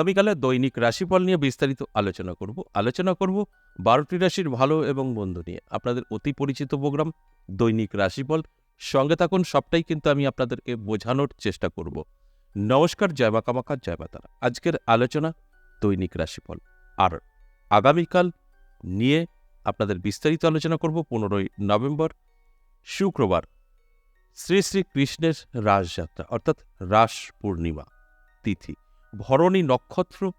আগামীকালে দৈনিক রাশিফল নিয়ে বিস্তারিত আলোচনা করব। আলোচনা করব বারোটি রাশির ভালো এবং মন্দ নিয়ে। আপনাদের অতি পরিচিত প্রোগ্রাম দৈনিক রাশিফল। সঙ্গে থাকুন, সবটাই কিন্তু আমি আপনাদেরকে বোঝানোর চেষ্টা করব। নমস্কার, জয় মা কামাখ্যা জয় মা তারা। আজকের আলোচনা দৈনিক রাশিফল। আর আগামীকাল নিয়ে আপনাদের বিস্তারিত আলোচনা করব পনেরোই নভেম্বর, শুক্রবার। শ্রী শ্রী কৃষ্ণের রাসযাত্রা, অর্থাৎ রাস পূর্ণিমা তিথি। ভরণী নক্ষত্র,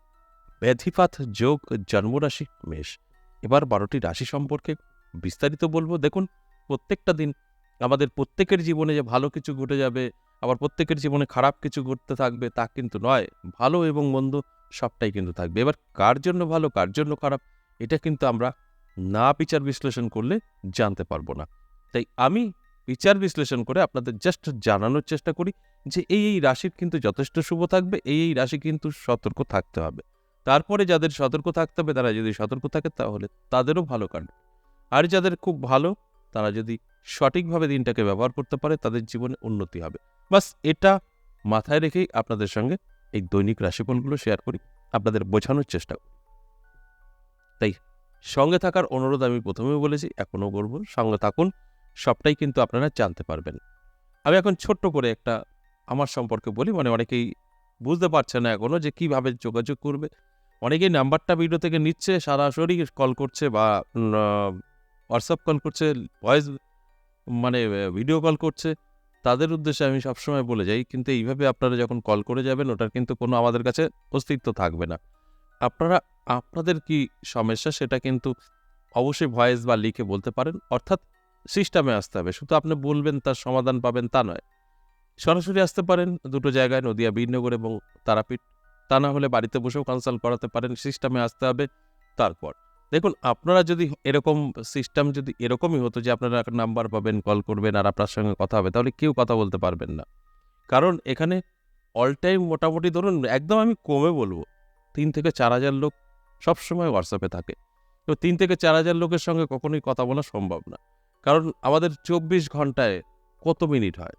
ব্যাধিপাত যোগ, জন্মরাশি মেষ। এবার বারোটি রাশি সম্পর্কে বিস্তারিত বলব। দেখুন, প্রত্যেকটা দিন আমাদের প্রত্যেকের জীবনে যে ভালো কিছু ঘটে যাবে, আবার প্রত্যেকের জীবনে খারাপ কিছু ঘটতে থাকবে, তা কিন্তু নয়। ভালো এবং মন্দ সবটাই কিন্তু থাকবে। এবার কার জন্য ভালো, কার জন্য খারাপ, এটা কিন্তু আমরা না বিচার বিশ্লেষণ করলে জানতে পারব না। তাই আমি বিচার বিশ্লেষণ করে আপনাদের জাস্ট জানানোর চেষ্টা করি যে এই এই রাশির কিন্তু যথেষ্ট শুভ থাকবে, এই এই রাশি কিন্তু সতর্ক থাকতে হবে। তারপরে যাদের সতর্ক থাকতে হবে, তারা যদি সতর্ক থাকে তাহলে তাদেরও ভালো কাটবে। আর যাদের খুব ভালো, তারা যদি সঠিকভাবে দিনটাকে ব্যবহার করতে পারে, তাদের জীবনে উন্নতি হবে। বাস এটা মাথায় রেখেই আপনাদের সঙ্গে এই দৈনিক রাশিফলগুলো শেয়ার করি, আপনাদের বোঝানোর চেষ্টা করি। তাই সঙ্গে থাকার অনুরোধ আমি প্রথমেও বলেছি, এখনও করব। সঙ্গে থাকুন সবটাই কিন্তু আপনারা জানতে পারবেন। আমি এখন ছোট্ট করে একটা আমার সম্পর্কে বলি মানে অনেকেই বুঝতে পারছে না এখনও যে কীভাবে যোগাযোগ করবে। অনেকেই নাম্বারটা ভিডিও থেকে নিচ্ছে, সরাসরি কল করছে বা হোয়াটসঅ্যাপ কল করছে ভয়েস মানে ভিডিও কল করছে। তাদের উদ্দেশ্যে আমি সবসময় বলে যাই, কিন্তু এইভাবে আপনারা যখন কল করে যাবেন, ওটার কিন্তু কোনো আমাদের কাছে অস্তিত্ব থাকবে না। আপনারা, আপনাদের কি সমস্যা সেটা কিন্তু অবশ্যই ভয়েস বা লিখে বলতে পারেন। অর্থাৎ সিস্টেমে আসতে হবে। শুধু আপনি বলবেন, তার সমাধান পাবেন তা নয়। সরাসরি আসতে পারেন, দুটো জায়গায়, নদিয়া বীরনগর এবং তারাপীঠ। তা না হলে বাড়িতে বসেও কনসাল্ট করাতে পারেন, সিস্টেমে আসতে হবে, তারপর। দেখুন, আপনারা যদি এরকম সিস্টেম যদি এরকমই হতো যে আপনারা একটা নাম্বার পাবেন, কল করবেন আর আপনার সঙ্গে কথা হবে, তাহলে কেউ কথা বলতে পারবেন না। কারণ এখানে অল টাইম মোটামুটি ধরুন, একদম আমি কমে বলব, তিন থেকে চার হাজার লোক সবসময় হোয়াটসঅ্যাপে থাকে। তো তিন থেকে চার হাজার লোকের সঙ্গে কখনোই কথা বলা সম্ভব না। কারণ আমাদের চব্বিশ ঘন্টায় কত মিনিট হয়?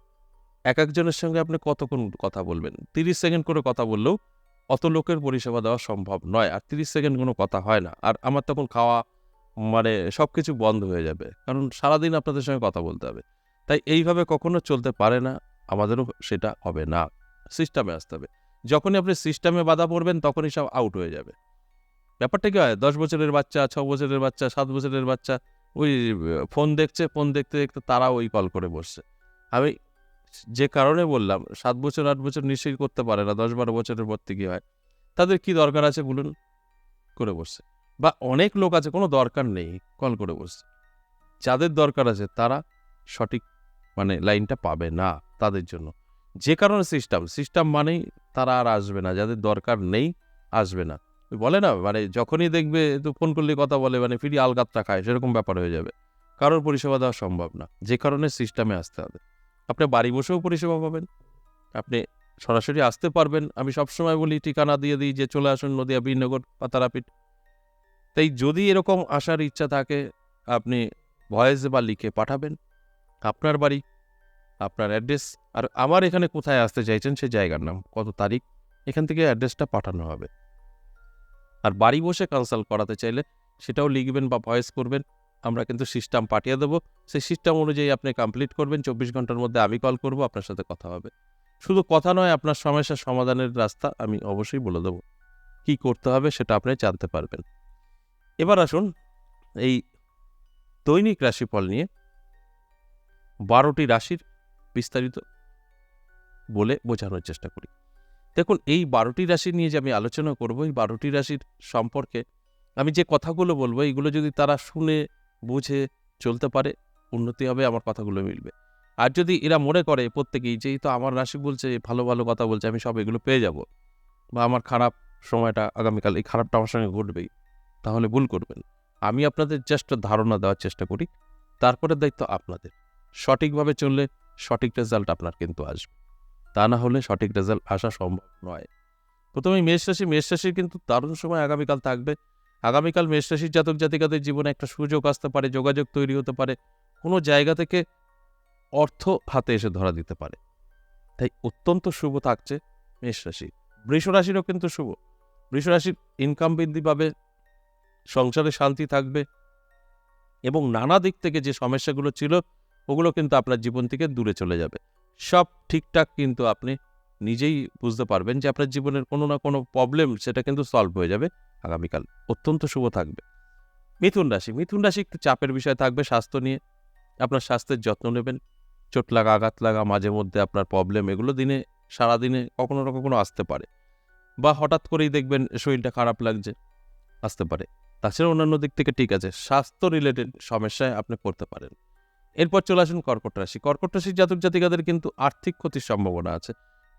এক একজনের সঙ্গে আপনি কতক্ষণ কথা বলবেন? তিরিশ সেকেন্ড করে কথা বললেও অত লোকের পরিষেবা দেওয়া সম্ভব নয় আর তিরিশ সেকেন্ড কোনো কথা হয় না। আর আমার তখন খাওয়া মানে সব কিছু বন্ধ হয়ে যাবে। কারণ সারাদিন আপনাদের সঙ্গে কথা বলতে হবে। তাই এইভাবে কখনো চলতে পারে না, আমাদেরও সেটা হবে না। সিস্টেমে আসতে হবে। যখনই আপনি সিস্টেমে বাধা পড়বেন, তখনই সব আউট হয়ে যাবে। ব্যাপারটা কি হয়? দশ বছরের বাচ্চা, ছ বছরের বাচ্চা, সাত বছরের বাচ্চা ওই, ফোন দেখছে, ফোন দেখতে দেখতে তারা ওই কল করে বসছে। আমি যে কারণে বললাম, সাত বছর, আট বছর নিশ্চয়ই করতে পারে না, দশ বারো বছরের পর থেকে হয়। তাদের কি দরকার আছে বলুন? করে বসছে। বা অনেক লোক আছে, কোনো দরকার নেই, কল করে বসছে। যাদের দরকার আছে, তারা সঠিক মানে লাইনটা পাবে না তাদের জন্য। যে কারণে সিস্টেম সিস্টেম মানেই তারা আর আসবে না, যাদের দরকার নেই, আসবে না। বলে না মানে যখনই দেখবে তো ফোন করলে কথা বলে মানে ফিরি আলগাতটা খায়, সেরকম ব্যাপার হয়ে যাবে। কারোর পরিষেবা দেওয়া সম্ভব না, যে কারণে সিস্টেমে আসতে হবে। আপনি বাড়ি বসেও পরিষেবা পাবেন, আপনি সরাসরি আসতে পারবেন। আমি সবসময় বলি, ঠিকানা দিয়ে দিই যে চলে আসুন নদিয়া বীরনগর বা তারাপীঠ তাই যদি এরকম আসার ইচ্ছা থাকে, আপনি ভয়েস বা লিখে পাঠাবেন। আপনার বাড়ি, আপনার অ্যাড্রেস আর আমার এখানে কোথায় আসতে চাইছেন সে জায়গার নাম, কত তারিখ, এখান থেকে অ্যাড্রেসটা পাঠানো হবে। আর বাড়ি বসে কনসাল্ট করাতে চাইলে সেটাও লিখবেন বা ভয়েস করবেন। আমরা কিন্তু সিস্টেম পাঠিয়ে দেবো। সেই সিস্টেম অনুযায়ী আপনি কমপ্লিট করবেন। চব্বিশ ঘণ্টার মধ্যে আমি কল করব, আপনার সাথে কথা হবে। শুধু কথা নয়, আপনার সমস্যার সমাধানের রাস্তা আমি অবশ্যই বলে দেবো। কী করতে হবে সেটা আপনি জানতে পারবেন। এবার আসুন এই দৈনিক রাশিফল নিয়ে বারোটি রাশির বিস্তারিত বলে বোঝানোর চেষ্টা করি। দেখুন, এই বারোটি রাশি নিয়ে যে আমি আলোচনা করব, এই বারোটি রাশির সম্পর্কে আমি যে কথাগুলো বলব, এইগুলো যদি তারা শুনে, বুঝে চলতে পারে, উন্নতি হবে, আমার কথাগুলো মিলবে। আর যদি এরা মনে করে প্রত্যেকেই যেই তো আমার রাশি বলছে, ভালো ভালো কথা বলছে, আমি সব এগুলো পেয়ে যাব বা আমার খারাপ সময়টা আগামীকাল, এই খারাপটা আমার সঙ্গে ঘটবেই, তাহলে ভুল করবেন আমি আপনাদের জাস্ট ধারণা দেওয়ার চেষ্টা করি তারপরে দায়িত্ব আপনাদের। সঠিকভাবে চললে সঠিক রেজাল্ট আপনার কিন্তু আসবে। তা না হলে সঠিক রেজাল্ট আসা সম্ভব নয়। প্রথমে মেষ রাশি মেষ রাশির কিন্তু দারুণ সময় আগামীকাল থাকবে। আগামীকাল মেষ রাশির জাতক জাতিকাদের জীবনে একটা সুযোগ আসতে পারে, যোগাযোগ তৈরি হতে পারে, কোনো জায়গা থেকে অর্থ হাতে এসে ধরা দিতে পারে। তাই অত্যন্ত শুভ থাকছে মেষ রাশি বৃষ রাশিরও কিন্তু শুভ। বৃষরাশির ইনকাম বৃদ্ধি পাবে, সংসারে শান্তি থাকবে এবং নানা দিক থেকে যে সমস্যাগুলো ছিল, ওগুলো কিন্তু আপনার জীবন থেকে দূরে চলে যাবে। সব ঠিকঠাক কিন্তু আপনি নিজেই বুঝতে পারবেন যে আপনার জীবনের কোনো না কোনো প্রবলেম সেটা কিন্তু সলভ হয়ে যাবে আগামীকাল। অত্যন্ত শুভ থাকবে। মিথুন রাশি মিথুন রাশি একটু চাপের বিষয় থাকবে স্বাস্থ্য নিয়ে। আপনার স্বাস্থ্যের যত্ন নেবেন। চোট লাগা, আঘাত লাগা, মাঝে মধ্যে আপনার প্রবলেম এগুলো দিনে, সারাদিনে কখনো না কখনো আসতে পারে। বা হঠাৎ করেই দেখবেন শরীরটা খারাপ লাগছে, আসতে পারে। তাছাড়া অন্যান্য দিক থেকে ঠিক আছে। স্বাস্থ্য রিলেটেড সমস্যায় আপনি পড়তে পারেন। এরপর চলে আসুন কর্কট রাশি। কর্কট রাশির জাতক জাতিকাদের কিন্তু আর্থিক ক্ষতির সম্ভাবনা আছে।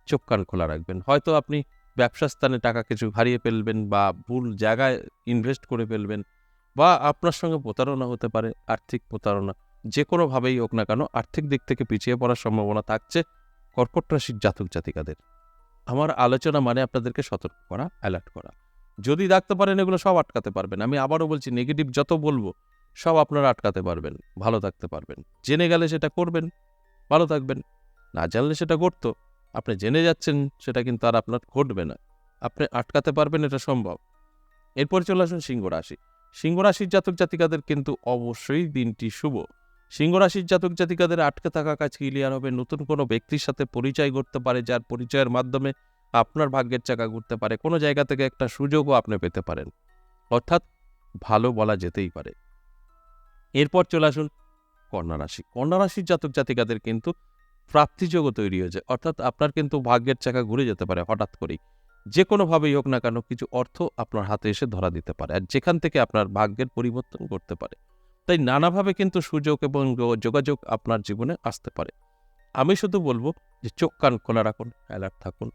চোখ কান খোলা রাখবেন। হয়তো আপনি ব্যবসা স্থানে টাকা কিছু হারিয়ে ফেলবেন বা ভুল জায়গায় ইনভেস্ট করে ফেলবেন বা আপনার সঙ্গে প্রতারণা হতে পারে, আর্থিক প্রতারণা। যে কোনোভাবেই হোক না কেন, আর্থিক দিক থেকে পিছিয়ে পড়ার সম্ভাবনা থাকছে কর্কট রাশির জাতক জাতিকাদের। আমার আলোচনা মানে আপনাদেরকে সতর্ক করা অ্যালার্ট করা। যদি রাখতে পারেন এগুলো সব আটকাতে পারবেন। আমি আবারও বলছি নেগেটিভ যত বলব সব আপনারা আটকাতে পারবেন, ভালো থাকতে পারবেন। জেনে গেলে সেটা করবেন, ভালো থাকবেন। না জানলে সেটা ঘটতো। আপনি জেনে যাচ্ছেন, সেটা কিন্তু আর আপনার ঘটবে না। আপনি আটকাতে পারবেন, এটা সম্ভব। এরপর চলে আসুন সিংহ রাশি। সিংহ রাশির জাতক জাতিকাদের কিন্তু অবশ্যই দিনটি শুভ। সিংহ রাশির জাতক জাতিকাদের আটকে থাকা কাজ ক্লিয়ার হবে। নতুন কোনো ব্যক্তির সাথে পরিচয় করতে পারে, যার পরিচয়ের মাধ্যমে আপনার ভাগ্যের চাকা ঘুরতে পারে। কোনো জায়গা থেকে একটা সুযোগও আপনি পেতে পারেন। অর্থাৎ ভালো বলা যেতেই পারে। এরপর চলে আসুন কন্যা রাশি। কন্যা রাশির জাতক জাতিকাদের কিন্তু প্রাপ্তিযোগও তৈরি হয়েছে। অর্থাৎ আপনার কিন্তু ভাগ্যের চাকা ঘুরে যেতে পারে হঠাৎ করেই। যে কোনোভাবেই হোক না কেন কিছু অর্থ আপনার হাতে এসে ধরা দিতে পারে আর যেখান থেকে আপনার ভাগ্যের পরিবর্তন করতে পারে। তাই নানাভাবে কিন্তু সুযোগ এবং যোগাযোগ আপনার জীবনে আসতে পারে। আমি শুধু বলব যে চোখ কান খোলা রাখুন অ্যালার্ট থাকুন।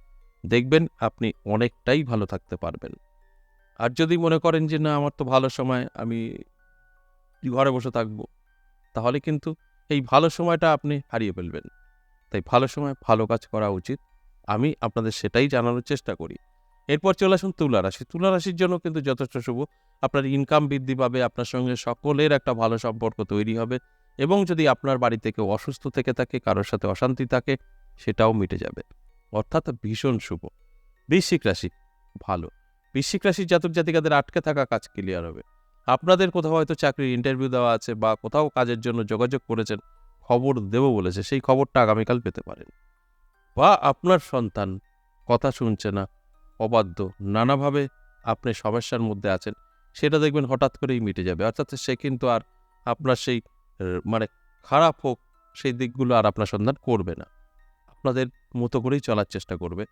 দেখবেন আপনি অনেকটাই ভালো থাকতে পারবেন। আর যদি মনে করেন যে না, আমার তো ভালো সময়, আমি ঘরে বসে থাকব। তাহলে কিন্তু এই ভালো সময়টা আপনি হারিয়ে ফেলবেন। তাই ভালো সময় ভালো কাজ করা উচিত। আমি আপনাদের সেটাই জানানোর চেষ্টা করি। এরপর চলে আসুন তুলা রাশি। তুলা রাশির জন্য কিন্তু যথেষ্ট শুভ। আপনার ইনকাম বৃদ্ধি পাবে, আপনার সঙ্গে সকলের একটা ভালো সম্পর্ক তৈরি হবে এবং যদি আপনার বাড়িতে কেউ অসুস্থ থেকে থাকে, কারোর সাথে অশান্তি থাকে, সেটাও মিটে যাবে। অর্থাৎ ভীষণ শুভ। বৃশ্চিক রাশি, ভালো। বৃশ্চিক রাশির জাতক জাতিকাদের আটকে থাকা কাজ ক্লিয়ার হবে। আপনাদের কোথাও হয়তো চাকরির ইন্টারভিউ দেওয়া আছে বা কোথাও কাজের জন্য যোগাযোগ করেছেন, খবর দেব বলেছে, সেই খবরটা আগামীকাল পেতে পারেন। বা আপনার সন্তান কথা শুনছে না, অবাধ্য, নানাভাবে আপনি সমস্যার মধ্যে আছেন, সেটা দেখবেন হঠাৎ করেই মিটে যাবে। অর্থাৎ সে কিন্তু আর আপনার সেই মানে খারাপ হোক, সেই দিকগুলো আর আপনার সন্ধান করবে না। আপনাদের মতো করেই চলার চেষ্টা করবে।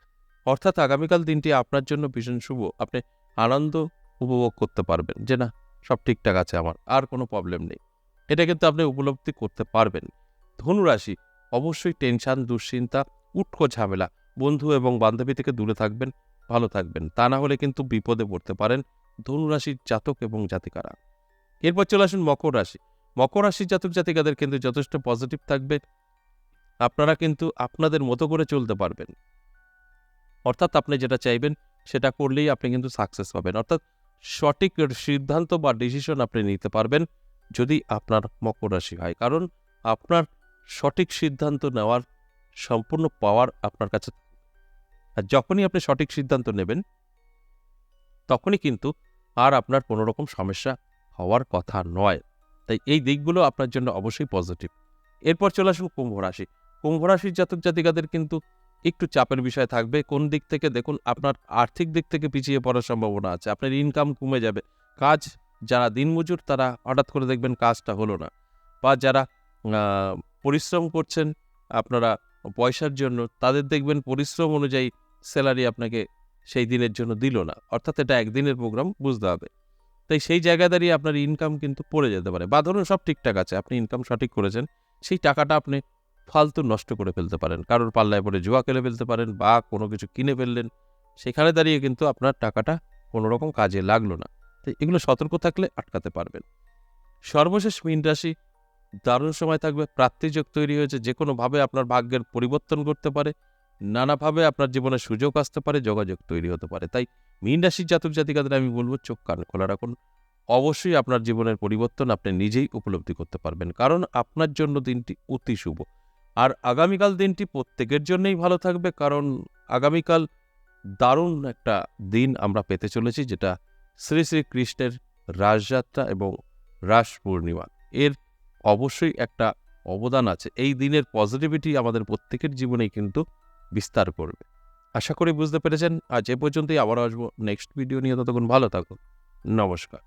অর্থাৎ আগামীকাল দিনটি আপনার জন্য ভীষণ শুভ। আপনি আনন্দ উপভোগ করতে পারবেন, যে না সব ঠিকঠাক আছে আমার, আর কোনো প্রবলেম নেই। এটা কিন্তু আপনি উপলব্ধি করতে পারবেন। ধনুরাশি, অবশ্যই টেনশন দুশ্চিন্তা, উটকো ঝামেলা। বন্ধু এবং বান্ধবী থেকে দূরে থাকবেন, ভালো থাকবেন। তা না হলে কিন্তু বিপদে পড়তে পারেন ধনুরাশির জাতক এবং জাতিকারা। এরপর চলে আসুন মকর রাশি। মকর রাশির জাতক জাতিকাদের কিন্তু যথেষ্ট পজিটিভ থাকবে। আপনারা কিন্তু আপনাদের মতো করে চলতে পারবেন। অর্থাৎ আপনি যেটা চাইবেন সেটা করলেই আপনি কিন্তু সাকসেস পাবেন। অর্থাৎ সঠিক সিদ্ধান্ত বা ডিসিশন আপনি নিতে পারবেন যদি আপনার মকর রাশি হয়। কারণ আপনার সঠিক সিদ্ধান্ত নেওয়ার সম্পূর্ণ পাওয়ার আপনার কাছে আর যখনই আপনি সঠিক সিদ্ধান্ত নেবেন, তখনই কিন্তু আর আপনার কোনো রকম সমস্যা হওয়ার কথা নয়। তাই এই দিকগুলো আপনার জন্য অবশ্যই পজিটিভ এরপর চলে আসুন কুম্ভ রাশি। কুম্ভ রাশির জাতক জাতিকাদের কিন্তু একটু চাপের বিষয় থাকবে। কোন দিক থেকে দেখুন, আপনার আর্থিক দিক থেকে পিছিয়ে পড়ার সম্ভাবনা আছে। আপনার ইনকাম কমে যাবে। কাজ, যারা দিনমজুর, তারা হঠাৎ করে দেখবেন কাজটা হলো না। বা যারা পরিশ্রম করছেন, আপনারা পয়সার জন্য, তাদের দেখবেন পরিশ্রম অনুযায়ী স্যালারি আপনাকে সেই দিনের জন্য দিল না। অর্থাৎ এটা একদিনের প্রোগ্রাম বুঝতে হবে। তাই সেই জায়গায় দাঁড়িয়ে আপনার ইনকাম কিন্তু পড়ে যেতে পারে। বা ধরুন সব ঠিকঠাক আছে, আপনি ইনকাম সঠিক করেছেন, সেই টাকাটা আপনি ফালতু নষ্ট করে ফেলতে পারেন। কারোর পাল্লায় পরে জুয়া খেলে ফেলতে পারেন বা কোনো কিছু কিনে ফেললেন, সেখানে দাঁড়িয়ে কিন্তু আপনার টাকাটা কোনো রকম কাজে লাগল না। তাই এগুলো সতর্ক থাকলে আটকাতে পারবেন। সর্বশেষ মীন রাশি, দারুণ সময় থাকবে প্রাপ্তিযোগ তৈরি হয়েছে যে কোনোভাবে আপনার ভাগ্যের পরিবর্তন করতে পারে নানাভাবে আপনার জীবনে সুযোগ আসতে পারে, যোগাযোগ তৈরি হতে পারে। তাই মীন রাশির জাতক জাতিকাদের আমি বলব, চোখ কান খোলা রাখুন। অবশ্যই আপনার জীবনের পরিবর্তন আপনি নিজেই উপলব্ধি করতে পারবেন। কারণ আপনার জন্য দিনটি অতি শুভ। আর আগামীকাল দিনটি প্রত্যেকের জন্যই ভালো থাকবে, কারণ আগামীকাল দারুণ একটা দিন আমরা পেতে চলেছি, যেটা শ্রী শ্রী কৃষ্ণের রাসযাত্রা এবং রাস পূর্ণিমা। এর অবশ্যই একটা অবদান আছে। এই দিনের পজিটিভিটি আমাদের প্রত্যেকের জীবনেই কিন্তু বিস্তার করবে। আশা করি বুঝতে পেরেছেন। আজ এ পর্যন্তই আবার আসব নেক্সট ভিডিও নিয়ে। ততক্ষণ ভালো থাকুন। নমস্কার।